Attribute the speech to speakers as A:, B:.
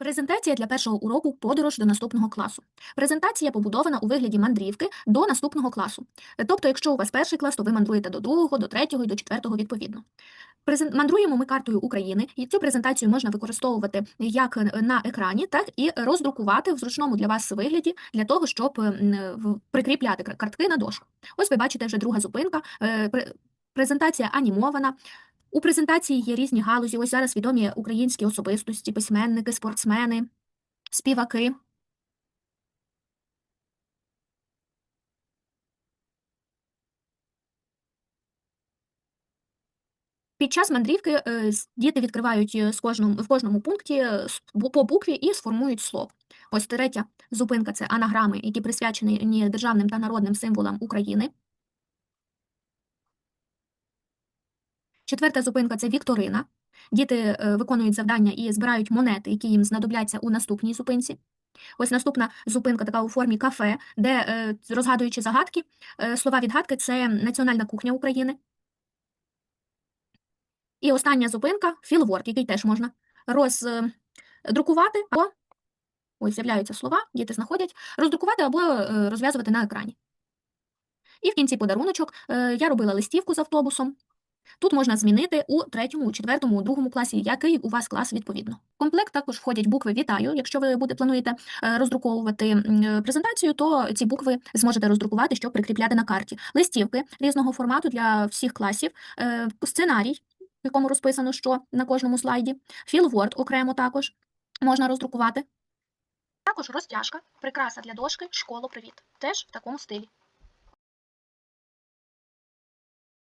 A: Презентація для першого уроку подорож до наступного класу. Презентація побудована у вигляді мандрівки до наступного класу. Тобто, якщо у вас перший клас, то ви мандруєте до другого, до третього і до четвертого відповідно. Мандруємо ми картою України, і цю презентацію можна використовувати як на екрані, так і роздрукувати в зручному для вас вигляді для того, щоб прикріпляти кар- картки на дошку. Ось ви бачите вже друга зупинка. е, Презентація анімована. У презентації є різні галузі. Ось зараз відомі українські особистості, письменники, спортсмени, співаки. Під час мандрівки е, діти відкривають е, з кожному, в кожному пункті е, по букві і сформують слово. Ось третя зупинка це анаграми, які присвячені державним та народним символам України. Четверта зупинка це вікторина. Діти е, виконують завдання і збирають монети, які їм знадобляться у наступній зупинці. Ось наступна зупинка така у формі кафе, де, е, розгадуючи загадки, е, слова відгадки це національна кухня України. І остання зупинка філворд, який теж можна роздрукувати або ось з'являються слова, діти знаходять, роздрукувати або розв'язувати на екрані. І в кінці подаруночок я робила листівку з автобусом. Тут можна змінити у третьому, четвертому, другому класі, який у вас клас відповідно. В комплект також входять букви Вітаю. Якщо ви буде плануєте е, роздруковувати е, презентацію, то ці букви зможете роздрукувати, щоб прикріпляти на карті. Листівки різного формату для всіх класів, е, сценарій, в якому розписано, що на кожному слайді, філворд окремо також можна роздрукувати. Також розтяжка, прикраса для дошки, школо, привіт. Теж в такому стилі.